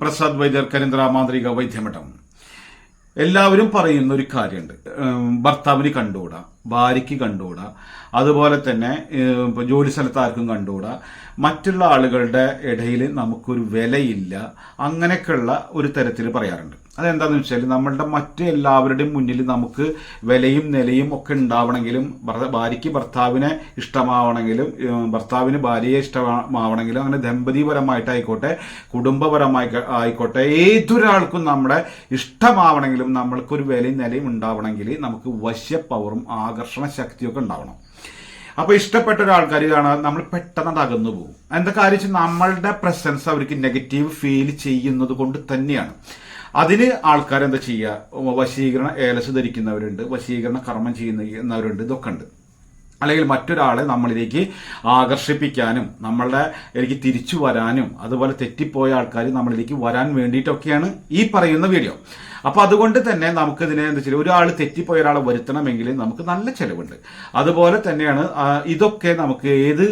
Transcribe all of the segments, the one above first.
പ്രസാദ് വൈദ്യർ കരിന്ദ്ര മാന്ത്രിക വൈദ്യമഠം. എല്ലാവരും പറയുന്ന ഒരു കാര്യമുണ്ട് ഭർത്താവിന് കണ്ടുകൂടാ ഭാര്യയ്ക്ക് കണ്ടുകൂടാ അതുപോലെ തന്നെ ഇപ്പോൾ ജോലി സ്ഥലത്ത് ആർക്കും കണ്ടുകൂടാ. മറ്റുള്ള ആളുകളുടെ ഇടയിൽ നമുക്കൊരു വിലയില്ല. അങ്ങനെയൊക്കെയുള്ള ഒരു തരത്തിൽ പറയാറുണ്ട്. അതെന്താണെന്ന് വെച്ചാൽ നമ്മളുടെ മറ്റ് എല്ലാവരുടെയും മുന്നിൽ നമുക്ക് വിലയും നിലയും ഒക്കെ ഉണ്ടാവണമെങ്കിലും ഭാര്യയ്ക്ക് ഭർത്താവിനെ ഇഷ്ടമാവണമെങ്കിലും ഭർത്താവിന് ഭാര്യയെ ഇഷ്ടമാവണമെങ്കിലും അങ്ങനെ ദമ്പതിപരമായിട്ടായിക്കോട്ടെ കുടുംബപരമായി ആയിക്കോട്ടെ ഏതൊരാൾക്കും നമ്മുടെ ഇഷ്ടമാവണമെങ്കിലും നമ്മൾക്കൊരു വിലയും നിലയും ഉണ്ടാവണമെങ്കിൽ നമുക്ക് വശ്യ പവറും ആകർഷണ ശക്തിയൊക്കെ ഉണ്ടാവണം. അപ്പൊ ഇഷ്ടപ്പെട്ട ഒരാൾക്കാർ കാണാൻ നമ്മൾ പെട്ടെന്ന് അത് അകന്നു പോകും. എന്താ കാര്യം നമ്മളുടെ പ്രസൻസ് അവർക്ക് നെഗറ്റീവ് ഫീൽ ചെയ്യുന്നത് കൊണ്ട് തന്നെയാണ്. അതിന് ആൾക്കാർ എന്താ ചെയ്യുക വശീകരണ ഏലസ് ധരിക്കുന്നവരുണ്ട് വശീകരണ കർമ്മം ചെയ്യുന്നവരുണ്ട് ഇതൊക്കെ ഉണ്ട്. അല്ലെങ്കിൽ മറ്റൊരാളെ നമ്മളിലേക്ക് ആകർഷിപ്പിക്കാനും നമ്മളുടെ എനിക്ക് തിരിച്ചു വരാനും അതുപോലെ തെറ്റിപ്പോയ ആൾക്കാർ നമ്മളിലേക്ക് വരാൻ വേണ്ടിയിട്ടൊക്കെയാണ് ഈ പറയുന്ന വീഡിയോ. അപ്പൊ അതുകൊണ്ട് തന്നെ നമുക്ക് ഇതിനെ എന്താ വെച്ചാൽ ഒരാൾ തെറ്റിപ്പോയ ഒരാളെ വരുത്തണമെങ്കിൽ നമുക്ക് നല്ല ചെലവുണ്ട്. അതുപോലെ തന്നെയാണ് ഇതൊക്കെ നമുക്ക് ഏത്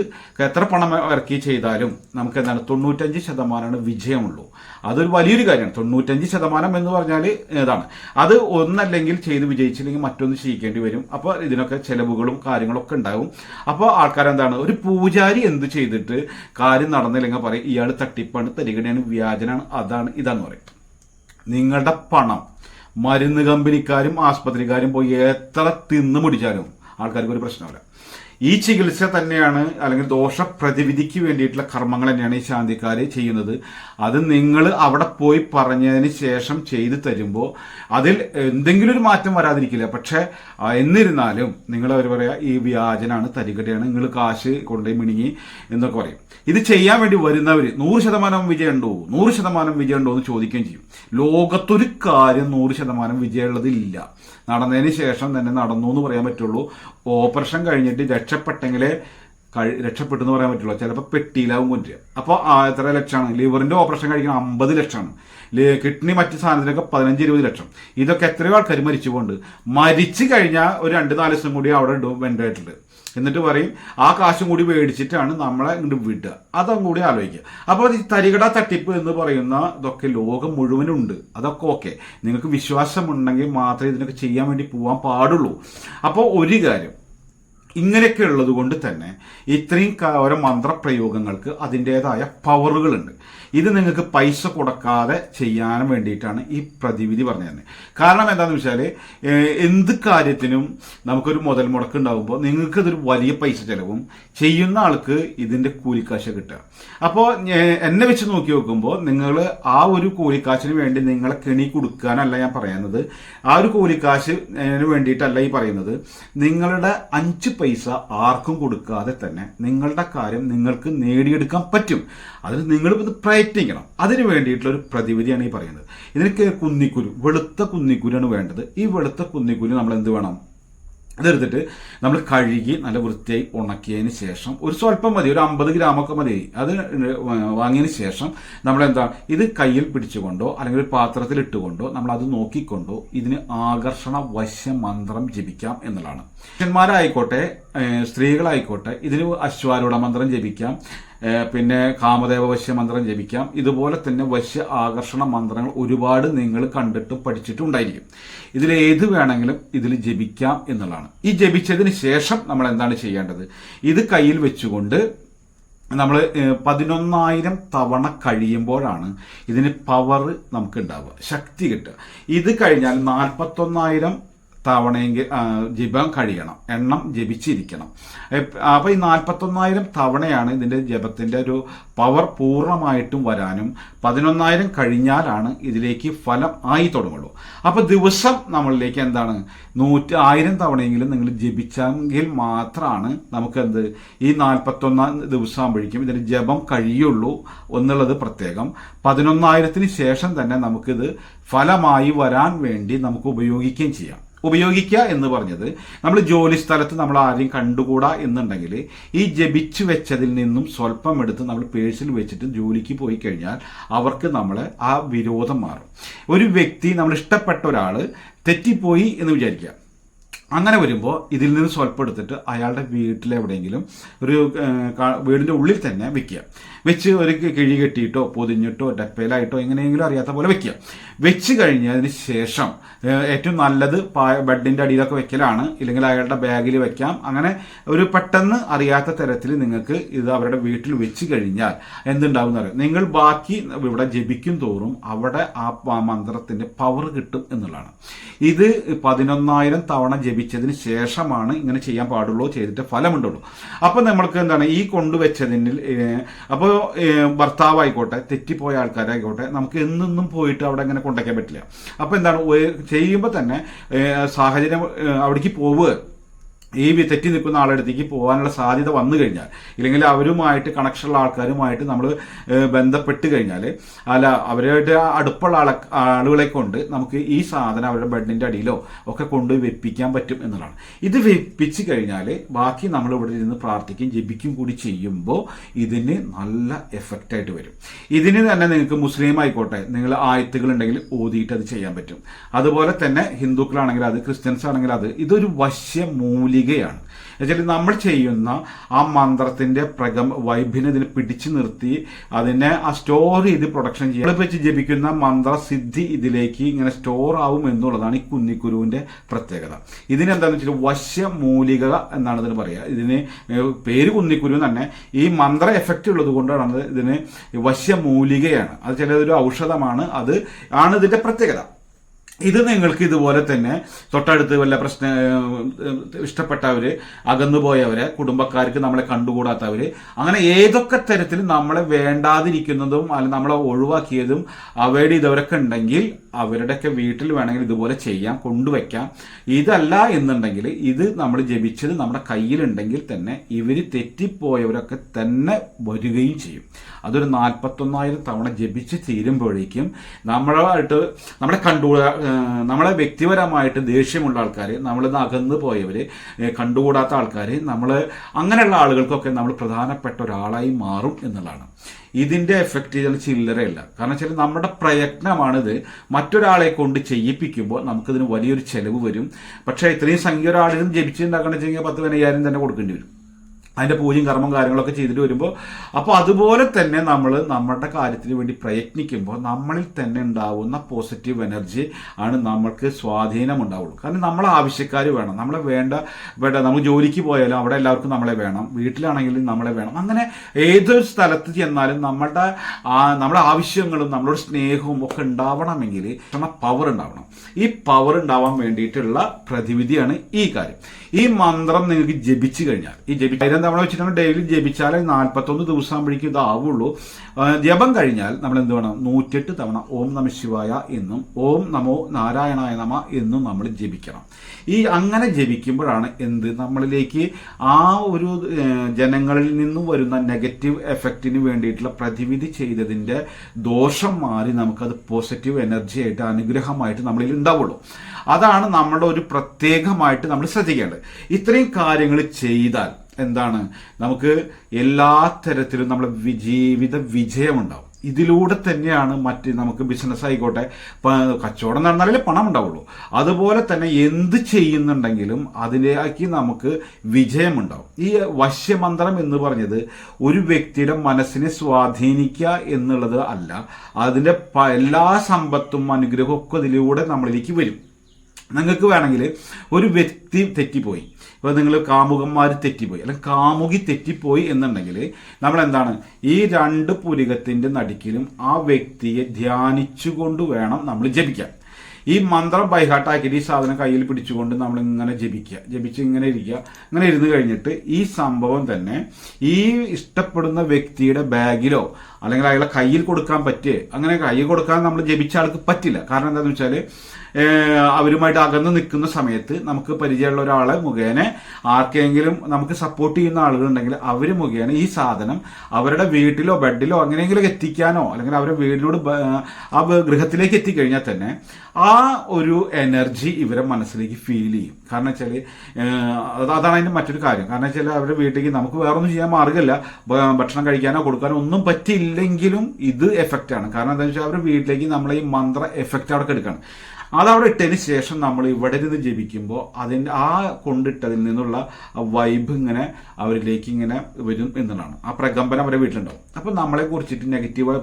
എത്ര പണം ഇറക്കി ചെയ്താലും നമുക്ക് എന്താണ് തൊണ്ണൂറ്റഞ്ച് ശതമാനമാണ് വിജയമുള്ളൂ. അതൊരു വലിയൊരു കാര്യമാണ്. തൊണ്ണൂറ്റഞ്ച് ശതമാനം എന്ന് പറഞ്ഞാൽ ഏതാണ് അത് ഒന്നല്ലെങ്കിൽ ചെയ്ത് വിജയിച്ചില്ലെങ്കിൽ മറ്റൊന്ന് ചെയ്യിക്കേണ്ടി വരും. അപ്പോൾ ഇതിനൊക്കെ ചെലവുകളും കാര്യങ്ങളൊക്കെ ഉണ്ടാകും. അപ്പോൾ ആൾക്കാരെന്താണ് ഒരു പൂജാരി എന്ത് ചെയ്തിട്ട് കാര്യം നടന്നില്ലെങ്കിൽ പറയും ഇയാൾ തട്ടിപ്പാണ് തരികടയാണ് വ്യാജനാണ് അതാണ് ഇതാന്ന് പറയും. നിങ്ങളുടെ പണം. മരുന്ന് കമ്പനിക്കാരും ആസ്പത്രിക്കാരും പോയി എത്ര തിന്നു മുടിച്ചാലും ആൾക്കാർക്ക് ഒരു പ്രശ്നമില്ല ഈ ചികിത്സ തന്നെയാണ് അല്ലെങ്കിൽ ദോഷ പ്രതിവിധിക്ക് വേണ്ടിയിട്ടുള്ള കർമ്മങ്ങൾ തന്നെയാണ് ഈ ശാന്തിക്കാർ ചെയ്യുന്നത്. അത് നിങ്ങൾ അവിടെ പോയി പറഞ്ഞതിന് ശേഷം ചെയ്തു തരുമ്പോൾ അതിൽ എന്തെങ്കിലും ഒരു മാറ്റം വരാതിരിക്കില്ല. പക്ഷേ എന്നിരുന്നാലും നിങ്ങൾ അവർ പറയാ ഈ വ്യാജനാണ് തരികടയാണ് നിങ്ങൾ കാശ് കൊണ്ടുപോയി മിണിങ്ങി എന്നൊക്കെ പറയും. ഇത് ചെയ്യാൻ വേണ്ടി വരുന്നവർ നൂറ് ശതമാനം വിജയമുണ്ടോ നൂറ് ശതമാനം വിജയമുണ്ടോ എന്ന് ചോദിക്കുകയും ചെയ്യും. ലോകത്തൊരു കാര്യം നൂറ് ശതമാനം വിജയമുള്ളതില്ല. നടന്നതിന് ശേഷം തന്നെ നടന്നു എന്ന് പറയാൻ പറ്റുള്ളൂ. ഓപ്പറേഷൻ കഴിഞ്ഞിട്ട് രക്ഷപ്പെട്ടെങ്കിലേ കഴി രക്ഷപ്പെട്ടു എന്ന് പറയാൻ പറ്റുള്ളൂ. ചിലപ്പോൾ പെട്ടിയിലാവും കൊണ്ടുവരിക അപ്പോൾ എത്ര ലക്ഷമാണ്? ലിവറിന്റെ ഓപ്പറേഷൻ കഴിക്കണം അമ്പത് ലക്ഷമാണ്. കിഡ്നി മറ്റ് സാധനത്തിനൊക്കെ പതിനഞ്ച് ഇരുപത് ലക്ഷം. ഇതൊക്കെ എത്രയോ ആൾക്കാർ മരിച്ചു പോകുന്നുണ്ട് മരിച്ചു കഴിഞ്ഞാൽ ഒരു രണ്ട് നാല് ദിവസം കൂടി അവിടെ ഇടും വെന്റിലേറ്ററിൽ എന്നിട്ട് പറയും ആ കാശും കൂടി മേടിച്ചിട്ടാണ് നമ്മളെ ഇങ്ങോട്ട് വിടുക. അതും കൂടി ആലോചിക്കുക. അപ്പോൾ ഈ തരികട തട്ടിപ്പ് എന്ന് പറയുന്ന ഇതൊക്കെ ലോകം മുഴുവനുണ്ട്. അതൊക്കെ ഓക്കെ. നിങ്ങൾക്ക് വിശ്വാസമുണ്ടെങ്കിൽ മാത്രമേ ഇതിനൊക്കെ ചെയ്യാൻ വേണ്ടി പോകാൻ പാടുള്ളൂ. അപ്പോൾ ഒരു കാര്യം ഇങ്ങനെയൊക്കെ ഉള്ളത് കൊണ്ട് തന്നെ ഇത്രയും ഓരോ മന്ത്രപ്രയോഗങ്ങൾക്ക് അതിന്റെതായ പവറുകളുണ്ട് ഇത് നിങ്ങൾക്ക് പൈസ കൊടുക്കാതെ ചെയ്യാൻ വേണ്ടിയിട്ടാണ് ഈ പ്രതിവിധി പറഞ്ഞു തന്നെ കാരണം എന്താണെന്ന് വെച്ചാൽ എന്ത് കാര്യത്തിനും നമുക്കൊരു മുതൽ മുടക്ക് ഉണ്ടാകുമ്പോൾ നിങ്ങൾക്ക് ഇതൊരു വലിയ പൈസ ചിലവും ചെയ്യുന്ന ആൾക്ക് ഇതിന്റെ കൂലിക്കാശ കിട്ടുക. അപ്പോൾ എന്നെ വെച്ച് നോക്കി നോക്കുമ്പോൾ നിങ്ങൾ ആ ഒരു കൂലിക്കാശിന് വേണ്ടി നിങ്ങളെ കെണി കൊടുക്കാനല്ല ഞാൻ പറയുന്നത്. ആ ഒരു കൂലിക്കാശിന് വേണ്ടിയിട്ടല്ല ഈ പറയുന്നത്. നിങ്ങളുടെ അഞ്ച് പൈസ ആർക്കും കൊടുക്കാതെ തന്നെ നിങ്ങളുടെ കാര്യം നിങ്ങൾക്ക് നേടിയെടുക്കാൻ പറ്റും. അതിന് നിങ്ങൾ ഇത് പ്രയത്നിക്കണം. അതിന് വേണ്ടിയിട്ടുള്ള ഒരു പ്രതിവിധിയാണ് ഈ പറയുന്നത്. ഇതിനൊക്കെ കുന്നിക്കുരു വെളുത്ത കുന്നിക്കുരാണ് വേണ്ടത്. ഈ വെളുത്ത കുന്നിക്കുരു നമ്മൾ എന്ത് വേണം? ഇതെടുത്തിട്ട് നമ്മൾ കഴുകി നല്ല വൃത്തിയായി ഉണക്കിയതിന് ശേഷം ഒരു സ്വല്പം മതി ഒരു അമ്പത് ഗ്രാമൊക്കെ മതി. അത് വാങ്ങിയതിന് ശേഷം നമ്മളെന്താ ഇത് കയ്യിൽ പിടിച്ചുകൊണ്ടോ അല്ലെങ്കിൽ ഒരു പാത്രത്തിൽ ഇട്ടുകൊണ്ടോ നമ്മൾ അത് നോക്കിക്കൊണ്ടോ ഇതിന് ആകർഷണ വശ്യ മന്ത്രം ജപിക്കാം എന്നുള്ളതാണ്. പുരുഷന്മാരായിക്കോട്ടെ സ്ത്രീകളായിക്കോട്ടെ ഇതിന് അശ്വാരൂഢ മന്ത്രം ജപിക്കാം. പിന്നെ കാമദേവ വശ്യ മന്ത്രം ജപിക്കാം. ഇതുപോലെ തന്നെ വശ്യ ആകർഷണ മന്ത്രങ്ങൾ ഒരുപാട് നിങ്ങൾ കണ്ടിട്ടും പഠിച്ചിട്ടും ഉണ്ടായിരിക്കും. ഇതിൽ ഏത് വേണമെങ്കിലും ഇതിൽ ജപിക്കാം എന്നുള്ളതാണ്. ഈ ജപിച്ചതിന് ശേഷം നമ്മൾ എന്താണ് ചെയ്യേണ്ടത്? ഇത് കയ്യിൽ വെച്ചുകൊണ്ട് നമ്മൾ പതിനൊന്നായിരം തവണ കഴിയുമ്പോഴാണ് ഇതിന് പവർ നമുക്ക് ഉണ്ടാവുക ശക്തി കിട്ടുക. ഇത് കഴിഞ്ഞാൽ നാൽപ്പത്തൊന്നായിരം തവണയെങ്കിൽ ജപം കഴിയണം. എണ്ണം ജപിച്ചിരിക്കണം. അപ്പോൾ അപ്പൊ ഈ നാൽപ്പത്തൊന്നായിരം തവണയാണ് ഇതിന്റെ ജപത്തിന്റെ ഒരു പവർ പൂർണമായിട്ടും വരാനും പതിനൊന്നായിരം കഴിഞ്ഞാലാണ് ഇതിലേക്ക് ഫലം ആയി തുടങ്ങുള്ളൂ. അപ്പോൾ ദിവസം നമ്മളിലേക്ക് എന്താണ്? നൂറ്റി ആയിരം തവണയെങ്കിലും നിങ്ങൾ ജപിച്ചെങ്കിൽ മാത്രമാണ് നമുക്ക് എന്ത്? ഈ നാൽപ്പത്തൊന്നാം ദിവസം ആകുമ്പോഴേക്കും ഇതിന്റെ ജപം കഴിയുള്ളൂ എന്നുള്ളത് പ്രത്യേകം. പതിനൊന്നായിരത്തിന് ശേഷം തന്നെ നമുക്കിത് ഫലമായി വരാൻ വേണ്ടി നമുക്ക് ഉപയോഗിക്കുകയും ചെയ്യാം. ഉപയോഗിക്കുക എന്ന് പറഞ്ഞത്. നമ്മൾ ജോലി സ്ഥലത്ത് നമ്മൾ ആരെയും കണ്ടുകൂടാ എന്നുണ്ടെങ്കിൽ ഈ ജപിച്ചു വെച്ചതിൽ നിന്നും സ്വല്പം എടുത്ത് നമ്മൾ പേഴ്സിൽ വെച്ചിട്ട് ജോലിക്ക് പോയി കഴിഞ്ഞാൽ അവർക്ക് നമ്മൾ ആ വിരോധം മാറും. ഒരു വ്യക്തി നമ്മൾ ഇഷ്ടപ്പെട്ട ഒരാൾ തെറ്റിപ്പോയി എന്ന് വിചാരിക്കുക. അങ്ങനെ വരുമ്പോൾ ഇതിൽ നിന്ന് സ്വൽപ്പം എടുത്തിട്ട് അയാളുടെ വീട്ടിലെവിടെയെങ്കിലും ഒരു വീടിന്റെ ഉള്ളിൽ തന്നെ വെക്കുക. വെച്ച് ഒരു കിഴി കെട്ടിയിട്ടോ പൊതിഞ്ഞിട്ടോ ഡപ്പയിലായിട്ടോ എങ്ങനെയെങ്കിലും അറിയാത്ത പോലെ വെക്കുക. വെച്ച് കഴിഞ്ഞതിന് ശേഷം ഏറ്റവും നല്ലത് ബെഡിന്റെ അടിയിലൊക്കെ വെക്കലാണ്. ഇല്ലെങ്കിൽ അയാളുടെ ബാഗിൽ വെക്കാം. അങ്ങനെ ഒരു പെട്ടെന്ന് അറിയാത്ത തരത്തിൽ നിങ്ങൾക്ക് ഇത് അവരുടെ വീട്ടിൽ വെച്ച് കഴിഞ്ഞാൽ എന്തുണ്ടാവും എന്ന് നിങ്ങൾ ബാക്കി ഇവിടെ ജപിക്കും തോറും അവിടെ ആ മന്ത്രത്തിന്റെ പവർ കിട്ടും എന്നുള്ളതാണ്. ഇത് പതിനൊന്നായിരം തവണ ജപിച്ചതിന് ശേഷമാണ് ഇങ്ങനെ ചെയ്യാൻ പാടുള്ളൂ ചെയ്തിട്ട് ഫലമുണ്ടുള്ളൂ. അപ്പൊ നമ്മൾക്ക് എന്താണ് ഈ കൊണ്ടുവച്ചതിന് അപ്പോൾ ഭർത്താവായിക്കോട്ടെ തെറ്റിപ്പോയ ആൾക്കാരായിക്കോട്ടെ നമുക്ക് എന്നൊന്നും പോയിട്ട് അവിടെ അങ്ങനെ കൊണ്ടുവയ്ക്കാൻ പറ്റില്ല. അപ്പൊ എന്താണ് ചെയ്യുമ്പോൾ തന്നെ സാഹചര്യം അവിടേക്ക് പോവുക. ഈ തെറ്റി നിൽക്കുന്ന ആളടുത്തേക്ക് പോകാനുള്ള സാധ്യത വന്നു കഴിഞ്ഞാൽ ഇല്ലെങ്കിൽ അവരുമായിട്ട് കണക്ഷനുള്ള ആൾക്കാരുമായിട്ട് നമ്മൾ ബന്ധപ്പെട്ട് കഴിഞ്ഞാൽ അല്ല അവരുടെ അടുപ്പുള്ള ആളെ ആളുകളെ കൊണ്ട് നമുക്ക് ഈ സാധനം അവരുടെ ബെഡിന്റെ അടിയിലോ ഒക്കെ കൊണ്ട് വെപ്പിക്കാൻ പറ്റും എന്നുള്ളതാണ്. ഇത് വെപ്പിച്ച് കഴിഞ്ഞാൽ ബാക്കി നമ്മൾ ഇവിടെ ഇരുന്ന് പ്രാർത്ഥിക്കുകയും ജപിക്കും കൂടി ചെയ്യുമ്പോൾ ഇതിന് നല്ല എഫക്റ്റ് ആയിട്ട് വരും. ഇതിന് തന്നെ നിങ്ങൾക്ക് മുസ്ലിം ആയിക്കോട്ടെ നിങ്ങൾ ആയത്തുകൾ ഉണ്ടെങ്കിൽ ഓതിയിട്ട് അത് ചെയ്യാൻ പറ്റും. അതുപോലെ തന്നെ ഹിന്ദുക്കളാണെങ്കിൽ അത് ക്രിസ്ത്യൻസ് ആണെങ്കിൽ അത് ഇതൊരു വശ്യ മൂലികയാണ് എന്നുവെച്ചാൽ നമ്മൾ ചെയ്യുന്ന ആ മന്ത്രത്തിന്റെ പ്രഗം വൈബിനെ ഇതിനെ പിടിച്ചു നിർത്തി അതിനെ ആ സ്റ്റോർ ചെയ്ത് പ്രൊഡക്ഷൻ ചെയ്യുക വെച്ച് ജപിക്കുന്ന മന്ത്രസിദ്ധി ഇതിലേക്ക് ഇങ്ങനെ സ്റ്റോർ ആവും എന്നുള്ളതാണ് ഈ കുന്നിക്കുരുവിന്റെ പ്രത്യേകത. ഇതിനെന്താണെന്ന് വെച്ചാൽ വശ്യമൂലിക എന്നാണ് ഇതിന് പറയുക ഇതിന് പേര് കുന്നിക്കുരു തന്നെ. ഈ മന്ത്ര എഫക്റ്റ് ഉള്ളത് കൊണ്ടാണ് ഇതിന് വശ്യമൂലികയാണ്. അത് ചിലതൊരു ഔഷധമാണ്. അത് ആണ് ഇതിന്റെ പ്രത്യേകത. ഇത് നിങ്ങൾക്ക് ഇതുപോലെ തന്നെ തൊട്ടടുത്ത് വല്ല പ്രശ്ന ഇഷ്ടപ്പെട്ടവർ അകന്നുപോയവര് കുടുംബക്കാർക്ക് നമ്മളെ കണ്ടുകൂടാത്തവര് അങ്ങനെ ഏതൊക്കെ തരത്തിൽ നമ്മളെ വേണ്ടാതിരിക്കുന്നതും അല്ലെങ്കിൽ നമ്മളെ ഒഴിവാക്കിയതും അവയുടെ ഇതവരൊക്കെ ഉണ്ടെങ്കിൽ അവരുടെയൊക്കെ വീട്ടിൽ വേണമെങ്കിൽ ഇതുപോലെ ചെയ്യാം കൊണ്ടുവയ്ക്കാം. ഇതല്ല എന്നുണ്ടെങ്കിൽ ഇത് നമ്മൾ ജപിച്ചത് നമ്മുടെ കയ്യിലുണ്ടെങ്കിൽ തന്നെ ഇവർ തെറ്റിപ്പോയവരൊക്കെ തന്നെ വരികയും ചെയ്യും. അതൊരു നാൽപ്പത്തൊന്നായിരം തവണ ജപിച്ച് തീരുമ്പോഴേക്കും നമ്മളായിട്ട് നമ്മളെ കണ്ടു ഏഹ് നമ്മളെ വ്യക്തിപരമായിട്ട് ദേഷ്യമുള്ള ആൾക്കാർ നമ്മളിന്ന് അകന്നു പോയവര് ഏഹ് കണ്ടുകൂടാത്ത ആൾക്കാർ നമ്മൾ അങ്ങനെയുള്ള ആളുകൾക്കൊക്കെ നമ്മൾ പ്രധാനപ്പെട്ട ഒരാളായി മാറും എന്നുള്ളതാണ്. ഇതിന്റെ എഫക്റ്റ് ചില ചില്ലറയല്ല. കാരണം വെച്ചാൽ നമ്മുടെ പ്രയത്നമാണിത്. മറ്റൊരാളെ കൊണ്ട് ചെയ്യിപ്പിക്കുമ്പോൾ നമുക്കിതിന് വലിയൊരു ചെലവ് വരും. പക്ഷേ ഇത്രയും സംഖ്യ ഒരാളിനും ജപിച്ചുണ്ടാക്കണം കഴിഞ്ഞാൽ പത്ത് പതിനയ്യായിരം തന്നെ കൊടുക്കേണ്ടി വരും. അതിന്റെ പൂജയും കർമ്മം കാര്യങ്ങളൊക്കെ ചെയ്തിട്ട് വരുമ്പോൾ അപ്പോൾ അതുപോലെ തന്നെ നമ്മൾ നമ്മുടെ കാര്യത്തിന് വേണ്ടി പ്രയത്നിക്കുമ്പോൾ നമ്മളിൽ തന്നെ ഉണ്ടാവുന്ന പോസിറ്റീവ് എനർജി ആണ് നമ്മൾക്ക് സ്വാധീനം ഉണ്ടാവുള്ളൂ. കാരണം നമ്മളെ ആവശ്യക്കാർ വേണം. നമ്മളെ വേണ്ട വേണ്ട നമ്മൾ ജോലിക്ക് പോയാലും അവിടെ എല്ലാവർക്കും നമ്മളെ വേണം. വീട്ടിലാണെങ്കിലും നമ്മളെ വേണം. അങ്ങനെ ഏതൊരു സ്ഥലത്ത് ചെന്നാലും നമ്മളുടെ നമ്മുടെ ആവശ്യങ്ങളും നമ്മളോട് സ്നേഹവും ഒക്കെ ഉണ്ടാവണമെങ്കിൽ പവർ ഉണ്ടാവണം. ഈ പവർ ഉണ്ടാവാൻ വേണ്ടിയിട്ടുള്ള പ്രതിവിധിയാണ് ഈ കാര്യം. ഈ മന്ത്രം നിങ്ങൾക്ക് ജപിച്ചു കഴിഞ്ഞാൽ ഈ ജപി ആയിരം തവണ വെച്ചിട്ടാണ് ഡെയിലി ജപിച്ചാലേ നാൽപ്പത്തൊന്ന് ദിവസം ആകുമ്പോഴേക്കും ഇതാവുള്ളൂ ജപം കഴിഞ്ഞാൽ നമ്മൾ എന്ത് വേണം? നൂറ്റെട്ട് തവണ ഓം നമ ശിവായ എന്നും ഓം നമോ നാരായണായ നമ എന്നും നമ്മൾ ജപിക്കണം. ഈ അങ്ങനെ ജപിക്കുമ്പോഴാണ് എന്ത്? നമ്മളിലേക്ക് ആ ഒരു ജനങ്ങളിൽ നിന്നും വരുന്ന നെഗറ്റീവ് എഫക്റ്റിന് വേണ്ടിയിട്ടുള്ള പ്രതിവിധി ചെയ്തതിന്റെ ദോഷം മാറി നമുക്കത് പോസിറ്റീവ് എനർജി ആയിട്ട് അനുഗ്രഹമായിട്ട് നമ്മളിൽ ഉണ്ടാവുള്ളൂ. അതാണ് നമ്മുടെ ഒരു പ്രത്യേകമായിട്ട് നമ്മൾ ശ്രദ്ധിക്കേണ്ടത്. ഇത്രയും കാര്യങ്ങൾ ചെയ്താൽ എന്താണ്? നമുക്ക് എല്ലാ തരത്തിലും നമ്മുടെ ജീവിത വിജയമുണ്ടാവും. ഇതിലൂടെ തന്നെയാണ് മറ്റ് നമുക്ക് ബിസിനസ് ആയിക്കോട്ടെ കച്ചവടം നടന്നാലേ പണം ഉണ്ടാവുള്ളൂ. അതുപോലെ തന്നെ എന്ത് ചെയ്യുന്നുണ്ടെങ്കിലും അതിലേക്ക് നമുക്ക് വിജയമുണ്ടാവും. ഈ വശ്യമന്ത്രം എന്ന് പറഞ്ഞത് ഒരു വ്യക്തിയുടെ മനസ്സിനെ സ്വാധീനിക്കുക എന്നുള്ളത് അല്ല. അതിന്റെ എല്ലാ സമ്പത്തും അനുഗ്രഹവും ഒക്കെ ഇതിലൂടെ നമ്മളിലേക്ക് വരും. നിങ്ങൾക്ക് വേണമെങ്കിൽ ഒരു വ്യക്തി തെറ്റിപ്പോയി. ഇപ്പോൾ നിങ്ങൾ കാമുകന്മാർ തെറ്റിപ്പോയി. അല്ലെങ്കിൽ കാമുകി തെറ്റിപ്പോയി എന്നുണ്ടെങ്കിൽ നമ്മൾ എന്താണ് ഈ രണ്ട് പുരികത്തിന്റെ നടുക്കിലും ആ വ്യക്തിയെ ധ്യാനിച്ചുകൊണ്ട് വേണം നമ്മൾ ജപിക്കാൻ. ഈ മന്ത്രം ബൈഹാട്ടാക്കിയിട്ട് ഈ സാധനം കയ്യിൽ പിടിച്ചുകൊണ്ട് നമ്മൾ ഇങ്ങനെ ജപിക്കുക. ജപിച്ച് ഇങ്ങനെ ഇരിക്കുക. ഇങ്ങനെ ഇരുന്ന് കഴിഞ്ഞിട്ട് ഈ സംഭവം തന്നെ ഈ ഇഷ്ടപ്പെടുന്ന വ്യക്തിയുടെ ബാഗിലോ അല്ലെങ്കിൽ അയാളെ കയ്യിൽ കൊടുക്കാൻ പറ്റേ അങ്ങനെ കയ്യിൽ കൊടുക്കാൻ നമ്മൾ ജപിച്ച ആൾക്ക് പറ്റില്ല. കാരണം എന്താണെന്ന് വെച്ചാൽ അവരുമായിട്ട് അകന്ന് നിൽക്കുന്ന സമയത്ത് നമുക്ക് പരിചയമുള്ള ഒരാളെ മുഖേന ആർക്കെങ്കിലും നമുക്ക് സപ്പോർട്ട് ചെയ്യുന്ന ആളുകളുണ്ടെങ്കിൽ അവർ മുഖേന ഈ സാധനം അവരുടെ വീട്ടിലോ ബെഡിലോ അങ്ങനെയെങ്കിലും എത്തിക്കാനോ അല്ലെങ്കിൽ അവരുടെ വീടിനോട് ആ ഗൃഹത്തിലേക്ക് എത്തിക്കഴിഞ്ഞാൽ തന്നെ ആ ഒരു എനർജി ഇവരെ മനസ്സിലേക്ക് ഫീൽ ചെയ്യും. കാരണം വെച്ചാൽ അതാണ് അതിന്റെ മറ്റൊരു കാര്യം. കാരണം വെച്ചാൽ അവരുടെ വീട്ടിലേക്ക് നമുക്ക് വേറൊന്നും ചെയ്യാൻ മാർഗമില്ല ഭക്ഷണം കഴിക്കാനോ കൊടുക്കാനോ ഒന്നും പറ്റിയില്ലെങ്കിലും ഇത് എഫക്റ്റ് ആണ്. കാരണം എന്താണെന്ന് വെച്ചാൽ അവരുടെ വീട്ടിലേക്ക് നമ്മളെ ഈ മന്ത്ര എഫക്റ്റ് അവിടെ എടുക്കണം അതവിടെ ഇട്ടതിന് ശേഷം നമ്മൾ ഇവിടെ നിന്ന് ജപിക്കുമ്പോൾ അതിന്റെ ആ കൊണ്ടിട്ടതിൽ നിന്നുള്ള വൈബ് ഇങ്ങനെ അവരിലേക്ക് ഇങ്ങനെ വരും എന്നുള്ളതാണ്. ആ പ്രകമ്പനം അവരെ വീട്ടിലുണ്ടാവും. അപ്പം നമ്മളെ കുറിച്ചിട്ട് നെഗറ്റീവ്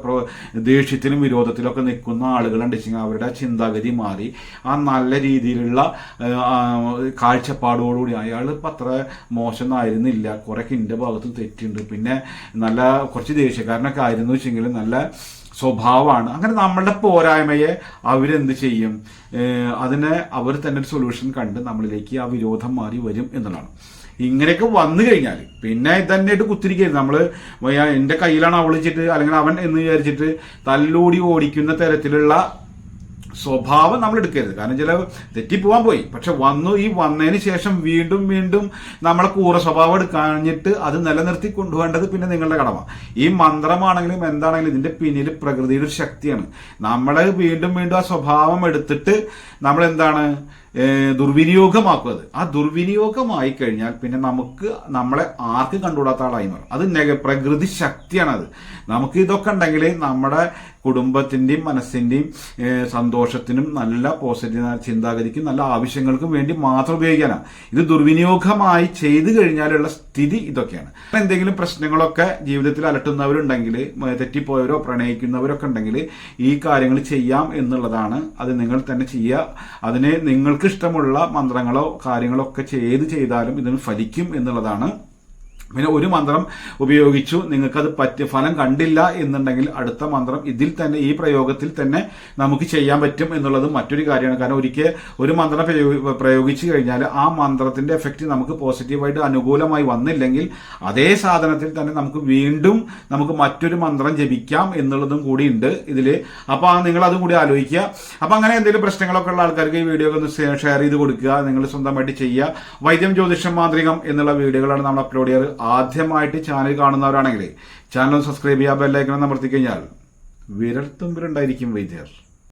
ദേഷ്യത്തിലും വിരോധത്തിലും ഒക്കെ നിൽക്കുന്ന ആളുകളുണ്ടെങ്കിൽ അവരുടെ ചിന്താഗതി മാറി. ആ നല്ല രീതിയിലുള്ള കാഴ്ചപ്പാടോടുകൂടി അയാൾ ഇപ്പം അത്ര മോശമായിരുന്നില്ല കുറേ എന്റെ ഭാഗത്ത് തെറ്റുണ്ട്. പിന്നെ നല്ല കുറച്ച് ദേഷ്യക്കാരനൊക്കെ ആയിരുന്നു വെച്ചെങ്കിൽ നല്ല സ്വഭാവമാണ്. അങ്ങനെ നമ്മളുടെ പോരായ്മയെ അവരെന്ത് ചെയ്യും? അതിനെ അവർ തന്നെ ഒരു സൊല്യൂഷൻ കണ്ട് നമ്മളിലേക്ക് ആ വിരോധം മാറി വരും എന്നുള്ളതാണ്. ഇങ്ങനെയൊക്കെ വന്നു കഴിഞ്ഞാൽ പിന്നെ ഇതന്നെയായിട്ട് കുത്തിരിക്കരുത്. നമ്മൾ എന്റെ കയ്യിലാണ് അവളിച്ചിട്ട് അല്ലെങ്കിൽ അവൻ എന്ന് വിചാരിച്ചിട്ട് തല്ലൂടി ഓടിക്കുന്ന തരത്തിലുള്ള സ്വഭാവം നമ്മൾ എടുക്കരുത്. കാരണം ചില തെറ്റിപ്പോവാൻ പോയി. പക്ഷെ വന്നു ഈ വന്നതിന് ശേഷം വീണ്ടും വീണ്ടും നമ്മളെ കൂറ സ്വഭാവം എടുക്കാഞ്ഞിട്ട് അത് നിലനിർത്തി കൊണ്ടുപോകേണ്ടത് പിന്നെ നിങ്ങളുടെ കടമ. ഈ മന്ത്രമാണെങ്കിലും എന്താണെങ്കിലും ഇതിന്റെ പിന്നിൽ പ്രകൃതിയുടെ ഒരു ശക്തിയാണ്. നമ്മൾ വീണ്ടും വീണ്ടും ആ സ്വഭാവം എടുത്തിട്ട് നമ്മൾ എന്താണ് ഏഹ് ദുർവിനിയോഗമാക്കും അത് ആ ദുർവിനിയോഗമായി കഴിഞ്ഞാൽ പിന്നെ നമുക്ക് നമ്മളെ ആർക്കും കണ്ടുകൂടാത്ത ആളായി മാറും. അത് നെഗ പ്രകൃതി ശക്തിയാണ് അത് നമുക്ക് ഇതൊക്കെ ഉണ്ടെങ്കിൽ നമ്മുടെ കുടുംബത്തിന്റെയും മനസ്സിന്റെയും സന്തോഷത്തിനും നല്ല പോസിറ്റീവ് ചിന്താഗതിക്കും നല്ല ആവശ്യങ്ങൾക്കും വേണ്ടി മാത്രം ഉപയോഗിക്കാനാണ് ഇത് ദുർവിനിയോഗമായി ചെയ്തു കഴിഞ്ഞാലുള്ള സ്ഥിതി ഇതൊക്കെയാണ്. എന്തെങ്കിലും പ്രശ്നങ്ങളൊക്കെ ജീവിതത്തിൽ അലട്ടുന്നവരുണ്ടെങ്കിൽ തെറ്റിപ്പോയവരോ പ്രണയിക്കുന്നവരൊക്കെ ഉണ്ടെങ്കിൽ ഈ കാര്യങ്ങൾ ചെയ്യാം എന്നുള്ളതാണ് അത് നിങ്ങൾ തന്നെ ചെയ്യുക. അതിന് നിങ്ങൾക്ക് ഇഷ്ടമുള്ള മന്ത്രങ്ങളോ കാര്യങ്ങളോ ഒക്കെ ചെയ്ത് ചെയ്താലും ഇതിന് ഫലിക്കും എന്നുള്ളതാണ് പിന്നെ ഒരു മന്ത്രം ഉപയോഗിച്ചു. നിങ്ങൾക്കത് പറ്റിയ ഫലം കണ്ടില്ല എന്നുണ്ടെങ്കിൽ അടുത്ത മന്ത്രം ഇതിൽ തന്നെ ഈ പ്രയോഗത്തിൽ തന്നെ നമുക്ക് ചെയ്യാൻ പറ്റും എന്നുള്ളത് മറ്റൊരു കാര്യമാണ്. കാരണം ഒരിക്കൽ ഒരു മന്ത്രം പ്രയോഗിച്ചു കഴിഞ്ഞാൽ ആ മന്ത്രത്തിന്റെ എഫക്റ്റ് നമുക്ക് പോസിറ്റീവായിട്ട് അനുകൂലമായി വന്നില്ലെങ്കിൽ അതേ സാധനത്തിൽ തന്നെ നമുക്ക് വീണ്ടും നമുക്ക് മറ്റൊരു മന്ത്രം ജപിക്കാം എന്നുള്ളതും കൂടി ഉണ്ട് ഇതിൽ അപ്പോൾ നിങ്ങൾ അതും കൂടി ആലോചിക്കുക. അപ്പോൾ അങ്ങനെ എന്തെങ്കിലും പ്രശ്നങ്ങളൊക്കെ ഉള്ള ആൾക്കാർക്ക് ഈ വീഡിയോ ഒന്ന് ഷെയർ ചെയ്ത് കൊടുക്കുക. നിങ്ങൾ സ്വന്തമായിട്ട് ചെയ്യുക. വൈദ്യം ജ്യോതിഷം മാന്ത്രികം എന്നുള്ള വീഡിയോകളാണ് നമ്മൾ അപ്ലോഡ് ചെയ്യാറ്. ആദ്യമായിട്ട് ചാനൽ കാണുന്നവരാണെങ്കിൽ ചാനൽ സബ്സ്ക്രൈബ് ചെയ്യാൻ ബെല്ലൈക്കണം അമർത്തി കഴിഞ്ഞാൽ വിരൽ തുമ്പിലുണ്ടായിരിക്കും വൈദ്യർ